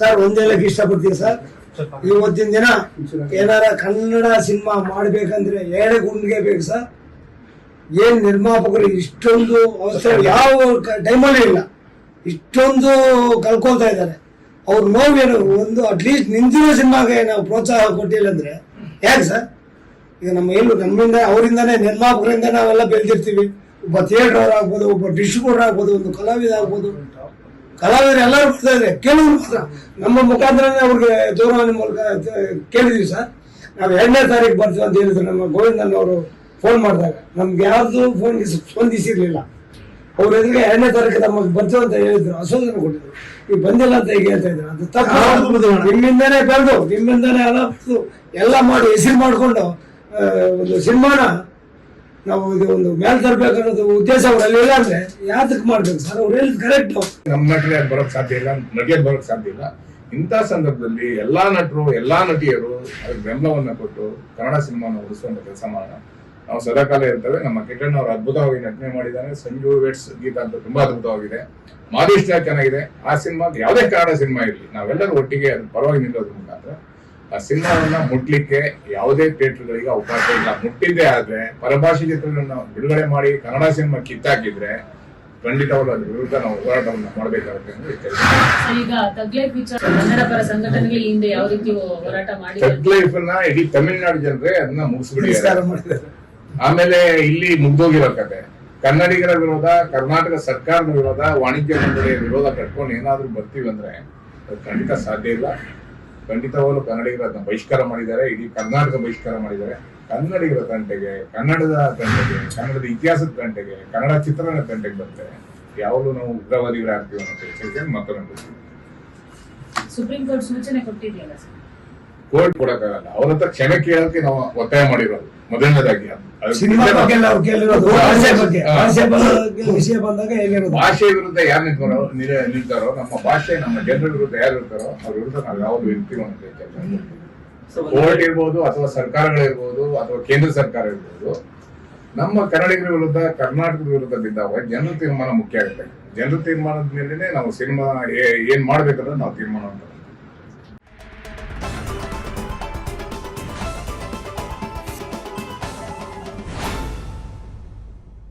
Sir ಒಂದೇಳಕ್ಕೆ ಇಷ್ಟಪಡ್ತೀವಿ sir. ಇವತ್ತಿನ ದಿನ ಏನಾರ ಕನ್ನಡ ಸಿನಿಮಾ ಮಾಡ್ಬೇಕಂದ್ರೆ ಏಳೆ ಗುಂಡಿಗೆ ಬೇಕು ಸರ್. ಏನ್ ನಿರ್ಮಾಪಕರು ಇಷ್ಟೊಂದು ಅವಸರ ಯಾವ ಟೈಮಲ್ಲಿ ಇಲ್ಲ. ಇಷ್ಟೊಂದು ಕಳ್ಕೊಳ್ತಾ ಇದ್ದಾರೆ. ಅವ್ರ ನೋವೇನು ಒಂದು ಅಟ್ಲೀಸ್ಟ್ ನಿಂತಿರೋ ಸಿನಿಮಾಗೆ ನಾವು ಪ್ರೋತ್ಸಾಹ ಕೊಟ್ಟಿಲ್ಲ ಅಂದ್ರೆ ಯಾಕೆ ಸರ್? ಈಗ ನಮ್ಮ ಎಲ್ಲೂ ನಮ್ಮಿಂದ ಅವರಿಂದಾನೇ ನಿರ್ಮಾಪಕರಿಂದ ನಾವೆಲ್ಲ ಬೆಳೆದಿರ್ತೀವಿ. ಒಬ್ಬ ಥಿಯೇಟರ್ ಆಗ್ಬೋದು ಒಬ್ಬ ಡಿಸ್ಟ್ರಿಬ್ಯೂಟರ್ ಆಗ್ಬೋದು ಒಂದು ಕಲಾವಿದ ಆಗ್ಬೋದು. ಕಲಾವಿದರು ಎಲ್ಲರೂ ಬರ್ತಾ ಇದ್ದಾರೆ ಕೆಲವರು ಮಾತ್ರ ನಮ್ಮ ಮುಖಾಂತರನೇ ಅವ್ರಿಗೆ ದೂರವಾಣಿ ಮೂಲಕ ಕೇಳಿದೀವಿ ಸರ್. ನಾವು ಎರಡನೇ ತಾರೀಕು ಬರ್ತೀವಿ ಅಂತ ಹೇಳಿದ್ರು. ನಮ್ಮ ಗೋವಿಂದನ್ ಅವರು ಫೋನ್ ಮಾಡಿದಾಗ. ನಮ್ಗೆ ಯಾವುದು ಫೋನ್ಗೆ ಸ್ಪಂದಿಸಿರ್ಲಿಲ್ಲ. ಅವ್ರ ಎದುರಿಗೆ ಎರಡನೇ ತಾರೀಕು ನಮಗೆ ಬರ್ತೀವಿ ಅಂತ ಹೇಳಿದ್ರು. ಅಸೋದನೆ ಕೊಟ್ಟಿದ್ರು. ಈಗ ಬಂದಿಲ್ಲ ಅಂತ ಈಗ ಹೇಳ್ತಾ ಇದ್ರು ಅದು ತಪ್ಪು. ನಿಮ್ಮಿಂದನೇ ಬೆಳೆದು ನಿಮ್ಮಿಂದನೇ ಎಲ್ಲ ಎಲ್ಲ ಮಾಡಿ ಹೆಸರು ಮಾಡಿಕೊಂಡು ಒಂದು ಸಿನಿಮಾನ ನಾವು ಇದು ಒಂದು ಮೇಲ್ ತರಬೇಕನ್ನೋದು ಉದ್ದೇಶ ಅವರಲ್ಲಿ ಇಲ್ಲ ಅಂದ್ರೆ ಯಾತಕ್ಕೆ ಮಾಡ್ಬೇಕು ಸರ್ ಅವ್ರು ಹೇಳಿದ್ ಕರೆಕ್ಟ್ ನಮ್ಮ ನಟನೆ ಬರೋಕ್ ಸಾಧ್ಯ ಇಲ್ಲ ನಟಿಯ ಬರೋಕ್ ಸಾಧ್ಯ ಇಲ್ಲ. ಇಂಥ ಸಂದರ್ಭದಲ್ಲಿ ಎಲ್ಲಾ ನಟರು, ಎಲ್ಲಾ ನಟಿಯರು ಅದಕ್ಕೆ ಬೆಂಬಲವನ್ನ ಕೊಟ್ಟು ಕನ್ನಡ ಸಿನಿಮಾನ ಉಳಿಸುವಂತ ಕೆಲಸ ಮಾಡೋಣ. ನಾವು ಸದಾಕಾಲ ಇರ್ತೇವೆ ನಮ್ಮ ಕಿರಣ್ ಅವರು ಅದ್ಭುತವಾಗಿ ನಟನೆ ಮಾಡಿದ್ದಾರೆ. ಸಂಜು ವೆಟ್ಸ್ ಗೀತ ಅಂತ ತುಂಬಾ ಅದ್ಭುತವಾಗಿದೆ. ಮಾದೇಶ್ ಚೆನ್ನಾಗಿದೆ. ಆ ಸಿನಿಮಾ ಯಾವುದೇ ಕನ್ನಡ ಸಿನಿಮಾ ಇರಲಿ. ನಾವೆಲ್ಲರೂ ಒಟ್ಟಿಗೆ ಅದ್ರ ಪರವಾಗಿ ನಿಲ್ಲೋದ್ರ ಮುಖಾಂತರ ಆ ಸಿನಿಮಾವನ್ನ ಮುಟ್ಲಿಕ್ಕೆ ಯಾವುದೇ ಥಿಯೇಟರ್ಗಳಿಗೆ ಅವಕಾಶ ಇಲ್ಲ. ಮುಟ್ಟಿದ್ದೇ ಆದ್ರೆ ಪರಭಾಷೆ ಚಿತ್ರಗಳನ್ನ ಬಿಡುಗಡೆ ಮಾಡಿ ಕನ್ನಡ ಸಿನಿಮಾ ಕಿತ್ತಾಕಿದ್ರೆ ಖಂಡಿತ ಅದ್ರ ವಿರುದ್ಧ ನಾವು ಹೋರಾಟವನ್ನ ಮಾಡಬೇಕಾಗುತ್ತೆ ಅಂತ ಹೇಳ್ತೇವೆ. ಈಗ ತಗ್ಲೈಫ್ ವಿಚಾರ ಕನ್ನಡ ಪರ ಸಂಘಟನೆಗಳು ಹಿಂದೆ ಯಾವ ರೀತಿ ಹೋರಾಟ ಮಾಡಿದೆ ಥರ್ಡ್ ಲೈಫ್ ಅನ್ನ ಇಡೀ ತಮಿಳ್ನಾಡು ಜನರೇ ಅದನ್ನ ಮುಗಿಸ್ಬಿಡಿ ಆಮೇಲೆ ಇಲ್ಲಿ ಮುಗ್ದೋಗಿರೋ ಕತೆ. ಕನ್ನಡಿಗರ ವಿರೋಧ ಕರ್ನಾಟಕ ಸರ್ಕಾರದ ವಿರೋಧ ವಾಣಿಜ್ಯ ಮಂಡಳಿಯ ವಿರೋಧ ಕಟ್ಕೊಂಡು ಏನಾದ್ರೂ ಬರ್ತೀವಿ ಅಂದ್ರೆ ಅದು ಖಂಡಿತ ಸಾಧ್ಯ ಇಲ್ಲ. ಖಂಡಿತವಾಗ್ಲೂ ಕನ್ನಡಿಗರನ್ನ ಅದನ್ನ ಬಹಿಷ್ಕಾರ ಮಾಡಿದ್ದಾರೆ ಇಡೀ ಕರ್ನಾಟಕ ಬಹಿಷ್ಕಾರ ಮಾಡಿದ್ದಾರೆ. ಕನ್ನಡಿಗರ ತಂಟೆಗೆ ಕನ್ನಡದ ತಂಟೆಗೆ ಕನ್ನಡದ ಇತಿಹಾಸದ ತಂಟೆಗೆ ಕನ್ನಡ ಚಿತ್ರಣದ ತಂಟೆಗೆ ಬರ್ತಾರೆ ಯಾವಾಗಲೂ ನಾವು ಉಗ್ರವಾದಿಗಳಾಗ್ತೀವಿ ಅನ್ನೋ ಎಚ್ಚರಿಕೆಯನ್ನು ಮತ್ತೊಂದು ಸುಪ್ರೀಂ ಕೋರ್ಟ್ ಸೂಚನೆ ಕೊಟ್ಟಿದೆಯಲ್ಲ ಕೋರ್ಟ್ ಕೊಡಕ್ಕಾಗಲ್ಲ. ಅವ್ರ ಹತ್ರ ಕ್ಷಮೆ ಕೇಳಕ್ಕೆ ನಾವು ಒತ್ತಾಯ ಮಾಡಿರೋದು. ಮೊದಲನೇದಾಗಿ ವಿಷಯ ಬಂದಾಗ ಭಾಷೆ ವಿರುದ್ಧ ಯಾರು ನಿಂತಾರೋ ನಿಂತಾರೋ ನಿಲ್ತಾರೋ ನಮ್ಮ ಭಾಷೆ ನಮ್ಮ ಜನರ ವಿರುದ್ಧ ಯಾರು ಇರ್ತಾರೋ ಅವ್ರ ವಿರುದ್ಧ ನಾವು ಯಾವ್ದು ಇರ್ತೀವಿ ಅಂತ. ಕೋರ್ಟ್ ಇರ್ಬೋದು ಅಥವಾ ಸರ್ಕಾರಗಳಿರ್ಬೋದು ಅಥವಾ ಕೇಂದ್ರ ಸರ್ಕಾರ ಇರ್ಬೋದು ನಮ್ಮ ಕನ್ನಡಿಗರ ವಿರುದ್ಧ ಕರ್ನಾಟಕದ ವಿರುದ್ಧ ಬಿದ್ದಾಗ ಜನರ ತೀರ್ಮಾನ ಮುಖ್ಯ ಆಗುತ್ತೆ. ಜನರ ತೀರ್ಮಾನದ ಮೇಲೆ ನಾವು ಸಿನಿಮಾ ಏನ್ ಮಾಡ್ಬೇಕಂದ್ರೆ ನಾವು ತೀರ್ಮಾನ ಅಂತ